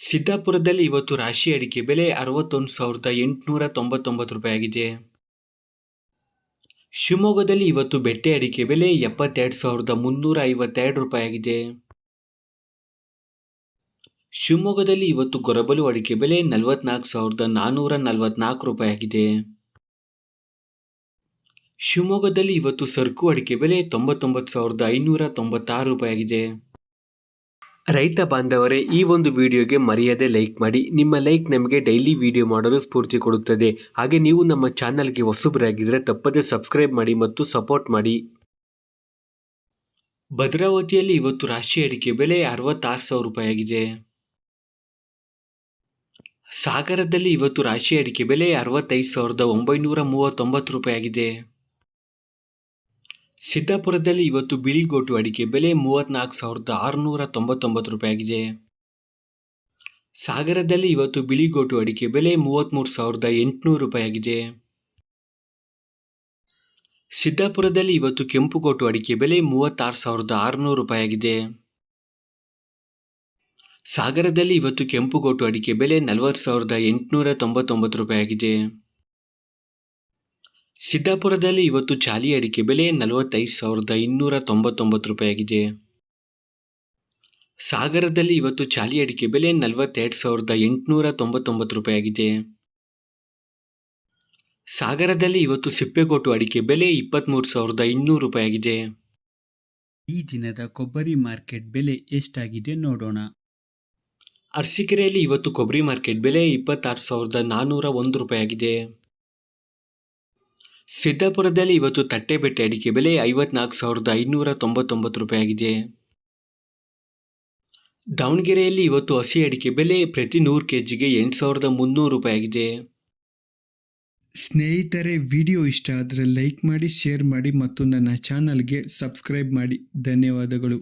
ಸಿದ್ದಾಪುರದಲ್ಲಿ ಇವತ್ತು ರಾಶಿ ಅಡಿಕೆ ಬೆಲೆ ಅರವತ್ತೊಂದು ಸಾವಿರದ ಎಂಟುನೂರ ತೊಂಬತ್ತೊಂಬತ್ತು ರೂಪಾಯಿ ಆಗಿದೆ. ಶಿವಮೊಗ್ಗದಲ್ಲಿ ಇವತ್ತು ಬೆಟ್ಟೆ ಅಡಿಕೆ ಬೆಲೆ ಎಪ್ಪತ್ತೆರಡು ಸಾವಿರದ ಮುನ್ನೂರ ಐವತ್ತೆರಡು ರೂಪಾಯಿ ಆಗಿದೆ. ಶಿವಮೊಗ್ಗದಲ್ಲಿ ಇವತ್ತು ಗೊರಬಲು ಅಡಿಕೆ ಬೆಲೆ ನಲವತ್ನಾಲ್ಕು ಸಾವಿರದ ನಾನ್ನೂರ ನಲವತ್ನಾಲ್ಕು ರೂಪಾಯಿ ಆಗಿದೆ. ಶಿವಮೊಗ್ಗದಲ್ಲಿ ಇವತ್ತು ಸರಕು ಅಡಿಕೆ ಬೆಲೆ ತೊಂಬತ್ತೊಂಬತ್ತು ಸಾವಿರದ ಐನೂರ ತೊಂಬತ್ತಾರು ರೂಪಾಯಿ ಆಗಿದೆ. ರೈತ ಬಾಂಧವರೇ, ಈ ಒಂದು ವಿಡಿಯೋಗೆ ಮರೆಯದೆ ಲೈಕ್ ಮಾಡಿ. ನಿಮ್ಮ ಲೈಕ್ ನಮಗೆ ಡೈಲಿ ವಿಡಿಯೋ ಮಾಡಲು ಸ್ಫೂರ್ತಿ ಕೊಡುತ್ತದೆ. ಹಾಗೆ ನೀವು ನಮ್ಮ ಚಾನಲ್ಗೆ ಹೊಸಬರಾಗಿದ್ದರೆ ತಪ್ಪದೆ ಸಬ್ಸ್ಕ್ರೈಬ್ ಮಾಡಿ ಮತ್ತು ಸಪೋರ್ಟ್ ಮಾಡಿ. ಭದ್ರಾವತಿಯಲ್ಲಿ ಇವತ್ತು ರಾಶಿ ಅಡಿಕೆ ಬೆಲೆ ಅರವತ್ತಾರು ಸಾವಿರ ರೂಪಾಯಿ ಆಗಿದೆ ಸಾಗರದಲ್ಲಿ ಇವತ್ತು ರಾಶಿ ಅಡಿಕೆ ಬೆಲೆ ಅರವತ್ತೈದು ಸಾವಿರದ ಒಂಬೈನೂರ ಮೂವತ್ತೊಂಬತ್ತು ರೂಪಾಯಿ ಆಗಿದೆ ಸಿದ್ದಾಪುರದಲ್ಲಿ ಇವತ್ತು ಬಿಳಿಗೋಟು ಅಡಿಕೆ ಬೆಲೆ ಮೂವತ್ತ್ನಾಲ್ಕು ಸಾವಿರದ ಆರುನೂರ ತೊಂಬತ್ತೊಂಬತ್ತು ರೂಪಾಯಿಯಾಗಿದೆ. ಸಾಗರದಲ್ಲಿ ಇವತ್ತು ಬಿಳಿಗೋಟು ಅಡಿಕೆ ಬೆಲೆ ಮೂವತ್ತ್ಮೂರು ಸಾವಿರದ ಎಂಟುನೂರು ರೂಪಾಯಿಯಾಗಿದೆ. ಸಿದ್ದಾಪುರದಲ್ಲಿ ಇವತ್ತು ಕೆಂಪುಗೋಟು ಅಡಿಕೆ ಬೆಲೆ ಮೂವತ್ತಾರು ಸಾವಿರದ ಆರುನೂರು ರೂಪಾಯಿಯಾಗಿದೆ. ಸಾಗರದಲ್ಲಿ ಇವತ್ತು ಕೆಂಪುಗೋಟು ಅಡಿಕೆ ಬೆಲೆ ನಲವತ್ತು ಸಾವಿರದ ಎಂಟುನೂರ ತೊಂಬತ್ತೊಂಬತ್ತು ರೂಪಾಯಿ ಆಗಿದೆ ಸಿದ್ದಾಪುರದಲ್ಲಿ ಇವತ್ತು ಚಾಲಿ ಅಡಿಕೆ ಬೆಲೆ ನಲವತ್ತೈದು ಸಾವಿರದ ಇನ್ನೂರ ತೊಂಬತ್ತೊಂಬತ್ತು ರೂಪಾಯಿಯಾಗಿದೆ. ಸಾಗರದಲ್ಲಿ ಇವತ್ತು ಚಾಲಿ ಅಡಿಕೆ ಬೆಲೆ ನಲವತ್ತೆರಡು ಸಾವಿರದ ಎಂಟುನೂರ ತೊಂಬತ್ತೊಂಬತ್ತು ರೂಪಾಯಿಯಾಗಿದೆ. ಸಾಗರದಲ್ಲಿ ಇವತ್ತು ಸಿಪ್ಪೆಗೋಟು ಅಡಿಕೆ ಬೆಲೆ ಇಪ್ಪತ್ತ್ಮೂರು ಸಾವಿರದ ಇನ್ನೂರು ರೂಪಾಯಿಯಾಗಿದೆ. ಈ ದಿನದ ಕೊಬ್ಬರಿ ಮಾರ್ಕೆಟ್ ಬೆಲೆ ಎಷ್ಟಾಗಿದೆ ನೋಡೋಣ. ಅರಸೀಕೆರೆಯಲ್ಲಿ ಇವತ್ತು ಕೊಬ್ಬರಿ ಮಾರ್ಕೆಟ್ ಬೆಲೆ ಇಪ್ಪತ್ತಾರು ಸಾವಿರದ ನಾನ್ನೂರ ಒಂದು ರೂಪಾಯಿ ಆಗಿದೆ ಸಿದ್ದಾಪುರದಲ್ಲಿ ಇವತ್ತು ತಟ್ಟೆಬೆಟ್ಟೆ ಅಡಿಕೆ ಬೆಲೆ ಐವತ್ನಾಲ್ಕು ಸಾವಿರದ ಐನೂರ ತೊಂಬತ್ತೊಂಬತ್ತು ರೂಪಾಯಿ ಆಗಿದೆ ದಾವಣಗೆರೆಯಲ್ಲಿ ಇವತ್ತು ಹಸಿ ಅಡಿಕೆ ಬೆಲೆ ಪ್ರತಿ ನೂರು ಕೆ ಜಿಗೆ ಎಂಟು ಸಾವಿರದ ಮುನ್ನೂರು ರೂಪಾಯಿ ಆಗಿದೆ ಸ್ನೇಹಿತರೆ, ವಿಡಿಯೋ ಇಷ್ಟ ಆದರೆ ಲೈಕ್ ಮಾಡಿ, ಶೇರ್ ಮಾಡಿ ಮತ್ತು ನನ್ನ ಚಾನಲ್ಗೆ ಸಬ್ಸ್ಕ್ರೈಬ್ ಮಾಡಿ. ಧನ್ಯವಾದಗಳು.